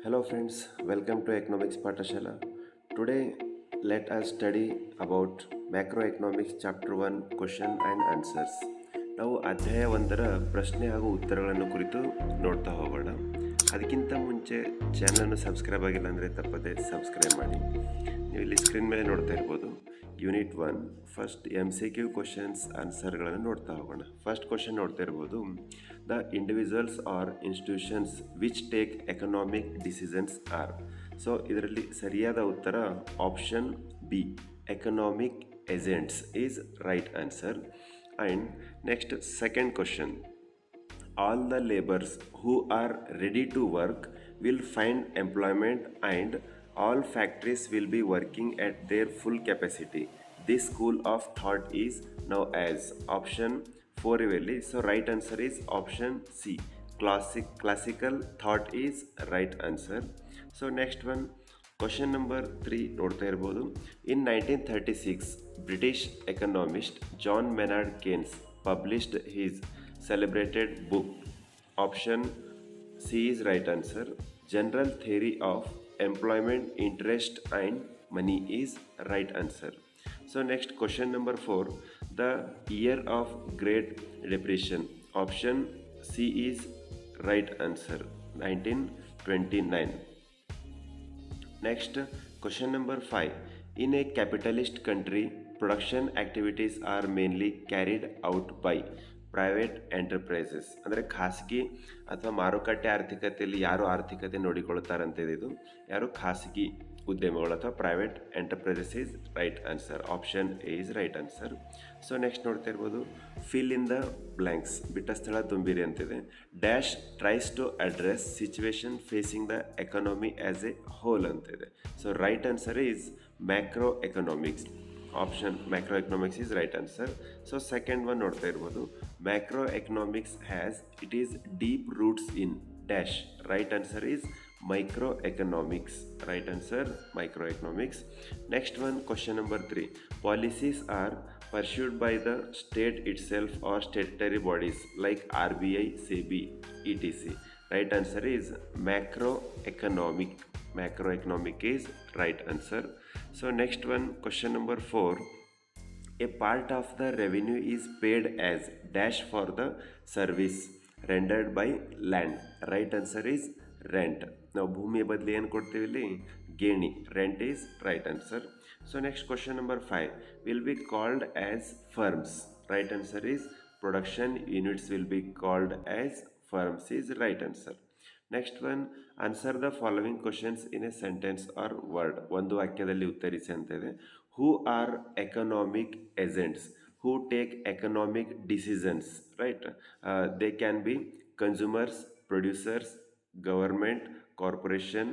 Hello friends, welcome to Economics Patashala. Today let us study about macroeconomics chapter 1 question and answers. ನಾವು ಅಧ್ಯಾಯ ಒಂದರ ಪ್ರಶ್ನೆ ಹಾಗೂ ಉತ್ತರಗಳನ್ನು ಕುರಿತು ನೋಡ್ತಾ ಹೋಗೋಣ ಅದಕ್ಕಿಂತ ಮುಂಚೆ ಚಾನಲನ್ನು ಸಬ್ಸ್ಕ್ರೈಬ್ ಆಗಿಲ್ಲ ಅಂದರೆ ತಪ್ಪದೆ ಸಬ್ಸ್ಕ್ರೈಬ್ ಮಾಡಿ ನೀವು ಇಲ್ಲಿ ಸ್ಕ್ರೀನ್ ಮೇಲೆ ನೋಡ್ತಾ ಇರ್ಬೋದು unit one first M C Q questions ಆನ್ಸರ್ಗಳನ್ನು ನೋಡ್ತಾ ಹೋಗೋಣ. ಫಸ್ಟ್ ಕ್ವಶನ್ ನೋಡ್ತಾ ಇರ್ಬೋದು. The individuals or institutions which take economic decisions are so ಇದರಲ್ಲಿ ಸರಿಯಾದ ಉತ್ತರ option B economic agents is right answer and next second question all the labours who are ready to work will find employment and all factories will be working at their full capacity. this school of thought is now as option 4 ಇವೆಲ್ಲಿ so right answer is option C classic classical thought is right answer so next one question number three ನೋಡ್ತಾ ಇರ್ಬೋದು in nineteen thirty six British economist John Maynard Keynes published his celebrated book option c is right answer general theory of employment interest and money is right answer So next question number four the year of great depression option C is right answer nineteen twenty nine next question number five in a capitalist country production activities are mainly carried out by private enterprises ಅಂದರೆ ಖಾಸಗಿ ಅಥವಾ ಮಾರುಕಟ್ಟೆ ಆರ್ಥಿಕತೆಯಲ್ಲಿ ಯಾರು ಆರ್ಥಿಕತೆ ನೋಡಿಕೊಳ್ಳುತ್ತಾರಂತ ಇದು? ಯಾರು ಖಾಸಗಿ ಉದ್ಯಮಗಳು ಅಥವಾ private enterprises is right answer option A is right answer so next ನೋಡ್ತಾ ಇರ್ಬೋದು. ಫಿಲ್ ಇನ್ ದ ಬ್ಲ್ಯಾಂಕ್ಸ್ ಬಿಟ್ಟ ಸ್ಥಳ ತುಂಬಿರಿ ಅಂತಿದೆ. Dash tries to address situation facing the economy as a whole ಅಂತಿದೆ. So right answer is macroeconomics option macroeconomics is right answer so second one ನೋಡ್ತಾ ಇರ್ಬೋದು. Macroeconomics has it is deep roots in dash right answer is microeconomics. Right answer microeconomics. Next one question number 3 policies are pursued by the state itself or statutory bodies like RBI SEBI etc right answer is macroeconomic. Macroeconomic is right answer. So next one question number 4 a part of the revenue is paid as dash for the service rendered by land. Right answer is rent. ನಾವು ಭೂಮಿಯ ಬದಲು ಏನು ಕೊಡ್ತೀವಿ ಇಲ್ಲಿ? ಗೇಣಿ. Rent is right answer so next question number five will be called as firms right answer is production units will be called as firms is right answer next one answer the following questions in a sentence or word ಒಂದು ವಾಕ್ಯದಲ್ಲಿ ಉತ್ತರಿಸಿ ಅಂತ ಇದೆ. Who are economic agents who take economic decisions right they can be consumers producers government corporation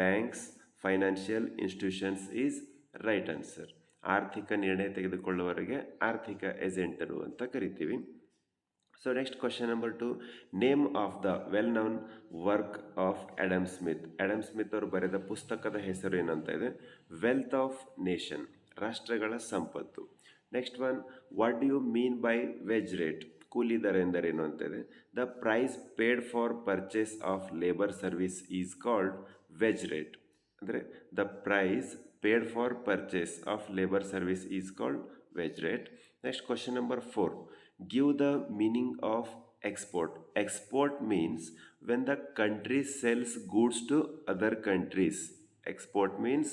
banks financial institutions is right answer ಆರ್ಥಿಕ ನಿರ್ಣಯ ತೆಗೆದುಕೊಳ್ಳುವವರಿಗೆ ಆರ್ಥಿಕ ಏಜೆಂಟರು ಅಂತ ಕರಿತೀವಿ. So next question number two name of the well known work of Adam Smith Adam Smith ಅವರು ಬರೆದ ಪುಸ್ತಕದ ಹೆಸರು ಏನಂತ ಇದೆ? ವೆಲ್ತ್ ಆಫ್ ನೇಷನ್ ರಾಷ್ಟ್ರಗಳ ಸಂಪತ್ತು. Next one what do you mean by wage rate ಕೂಲಿ ದರ ಎಂದರೇನು ಅಂತ ಇದೆ the price paid for purchase of labour service is called wage rate ಅಂದರೆ the price paid for purchase of labour service is called wage rate next question number four give the meaning of export export means when the country sells goods to other countries export means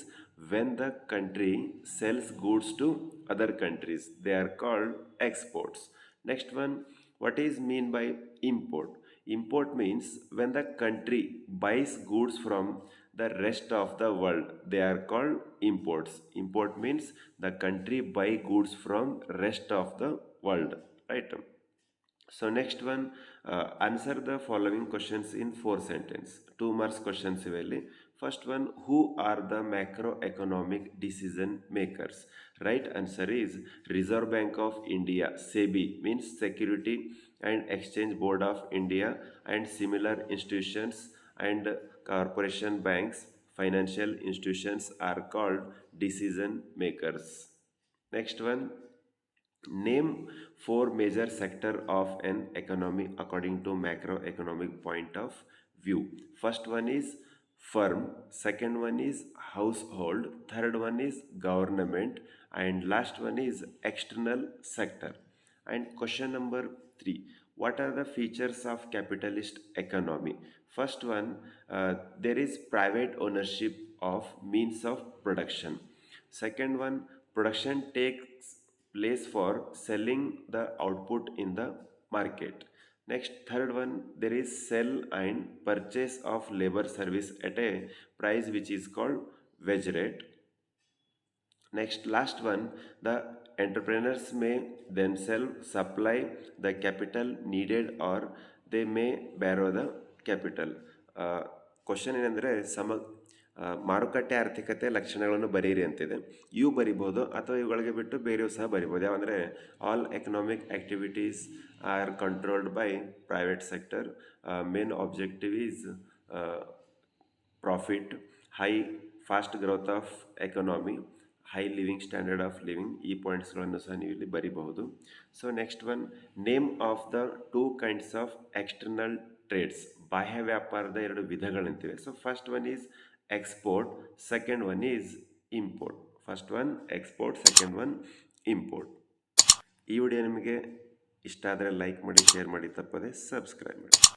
when the country sells goods to other countries they are called exports next one what is mean by import? Import means when the country buys goods from the rest of the world they are called imports. Import means the country buy goods from rest of the world right so next one uh, answer the following questions in four sentence two marks questions ಇವೆಲ್ಲಿ first one who are the macroeconomic decision makers right answer is reserve bank of india sebi means security and exchange board of india and similar institutions and corporation banks financial institutions are called decision makers next one Name four major sector of an economy according to macroeconomic point of view. First one is firm second one is household third one is government and last one is external sector. And question number 3 what are the features of capitalist economy? First one uh, there is private ownership of means of production. Second one production takes place for selling the output in the market next third one there is sell and purchase of labor service at a price which is called wage rate next last one the entrepreneurs may themselves supply the capital needed or they may borrow the capital question ಏನಂದರೆ ಸಮ ಆ, ಮಾರುಕಟ್ಟೆ ಆರ್ಥಿಕತೆ ಲಕ್ಷಣಗಳನ್ನು ಬರೀರಿ ಅಂತಿದೆ. ಇವು ಬರಿಬೋದು ಅಥವಾ ಇವುಗಳಿಗೆ ಬಿಟ್ಟು ಬೇರೆಯೂ ಸಹ ಬರಿಬೋದು ಯಾವಂದರೆ all economic activities are controlled by private sector main objective is profit high fast growth of economy high living standard of living ಈ ಪಾಯಿಂಟ್ಸ್ಗಳನ್ನು ಸಹ ನೀವು ಇಲ್ಲಿ ಬರಿಬಹುದು. So next one name of the two kinds of external trades ಬಾಹ್ಯ ವ್ಯಾಪಾರದ ಎರಡು ವಿಧಗಳಂತಿವೆ. So first one is export second one is import first one export second one import ಈ video ನಿಮಗೆ ಇಷ್ಟ ಆದರೆ ಲೈಕ್ ಮಾಡಿ ಶೇರ್ ಮಾಡಿ, ತಪ್ಪದೆ ಸಬ್ಸ್ಕ್ರೈಬ್ ಮಾಡಿ.